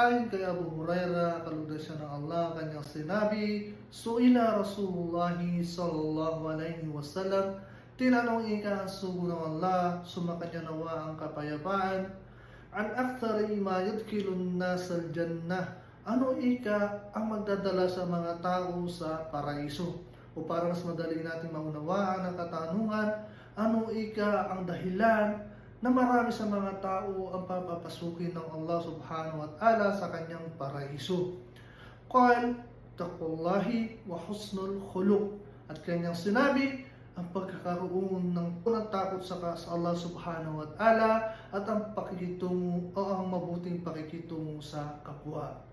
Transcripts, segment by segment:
ayon kay Abu Huraira, kalugdan siya ng Allah, kanyang sinabi, Suila Rasulullah sallallahu alaihi wasallam, tinanong ika ang sugo ng Allah, sumakanya nawa ang kapayapaan, an akthari ma yudkilun nas al jannah, ano ika ang magdadala sa mga tao sa paraiso? O para mas madali natin maunawaan ang katanungan, ano ika ang dahilan na marami sa mga tao ang papapasukin ng Allah subhanahu wa ta'ala sa kanyang paraiso. Qal, taqullahi wa husnul khuluq. At kanyang sinabi, ang pagkakaroon ng takot sa, sa Allah subhanahu wa ta'ala at ang pakikitungo o ang mabuting pakikitungo sa kapwa.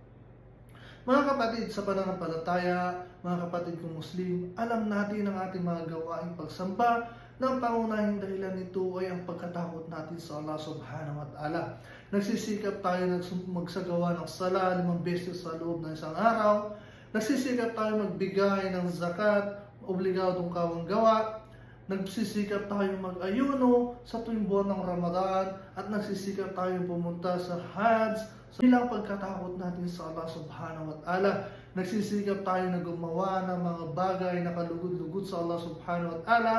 Mga kapatid sa pananampalataya, mga kapatid kong Muslim, alam natin ang ating mga gawaing pagsamba ng pangunahing dahilan nito ay ang pagkatakot natin sa Allah subhanahu wa ta'ala. Nagsisikap tayo nagsum- magsagawa ng sala limang beses sa loob ng isang araw. Nagsisikap tayo magbigay ng zakat, obligadong kawang gawa. Nagsisikap tayo mag-ayuno sa tuwing buwan ng Ramadan at nagsisikap tayo pumunta sa Hajj sa bilang pagkatakot natin sa Allah subhanahu wa ta'ala. Nagsisikap tayo na gumawa ng mga bagay na kalugod-lugod sa Allah subhanahu wa ta'ala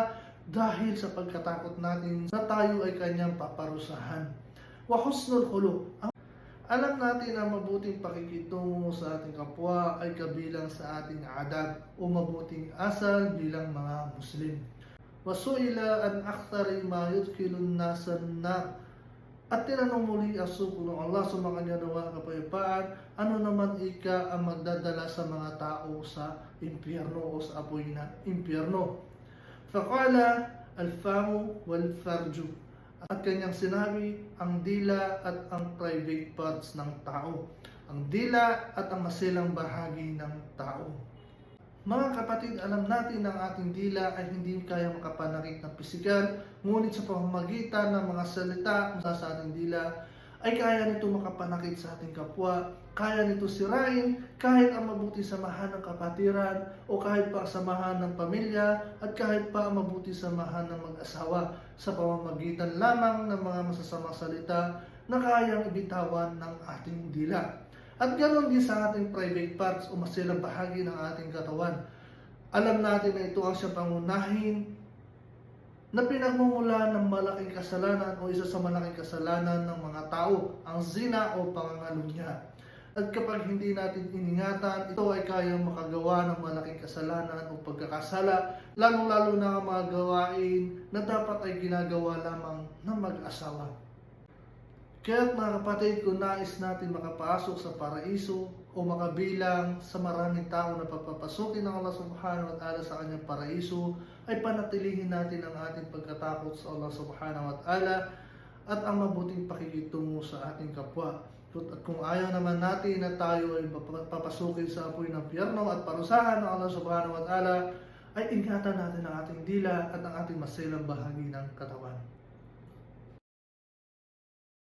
dahil sa pagkatakot natin na tayo ay kanyang paparusahan. Wa husnul khuluq. Alam natin na mabuting pakikitungo sa ating kapwa ay kabilang sa ating adab o mabuting asal bilang mga Muslim. Wasuila an akhtari ma yudkilun nasan na at tinanong muli ang suko ng Allah sa mga kanya nawa kapayapaan, ano naman ika ang magdadala sa mga tao sa impyerno o sa apoy na impyerno. Faqala al-famu wal-farju. At kanyang sinabi, ang dila at ang private parts ng tao. Ang dila at ang masilang bahagi ng tao. Mga kapatid, alam natin na ang ating dila ay hindi kaya makapanakit ng pisikal, ngunit sa pamamagitan ng mga salita sa ating dila, ay kaya nito makapanakit sa ating kapwa, kaya nito sirain kahit ang mabuti samahan ng kapatiran o kahit pa ang samahan ng pamilya at kahit pa ang mabuti samahan ng mag-asawa sa pamamagitan lamang ng mga masasamang salita na kayang ibitawan ng ating dila. At ganoon din sa ating private parts o masilang bahagi ng ating katawan. Alam natin na ito ang siyang pangunahin na pinagmumula ng malaking kasalanan o isa sa malaking kasalanan ng mga tao, ang zina o pangangalunya. At kapag hindi natin iningatan, ito ay kayang makagawa ng malaking kasalanan o pagkakasala, lalong-lalo na ang mga gawain na dapat ay ginagawa lamang ng mag-asawa. Kaya mga kapatid, kung nais natin makapasok sa paraiso o makabilang sa maraming tao na papapasukin ng Allah subhanahu wa ta'ala sa kanyang paraiso, ay panatilihin natin ang ating pagkatakot sa Allah subhanahu wa ta'ala at ang mabuting pakikitungo sa ating kapwa. At kung ayaw naman natin na tayo ay papasukin sa apoy ng pierno at parusahan ng Allah subhanahu wa ta'ala, ay ingatan natin ang ating dila at ang ating masilang bahagi ng katawan.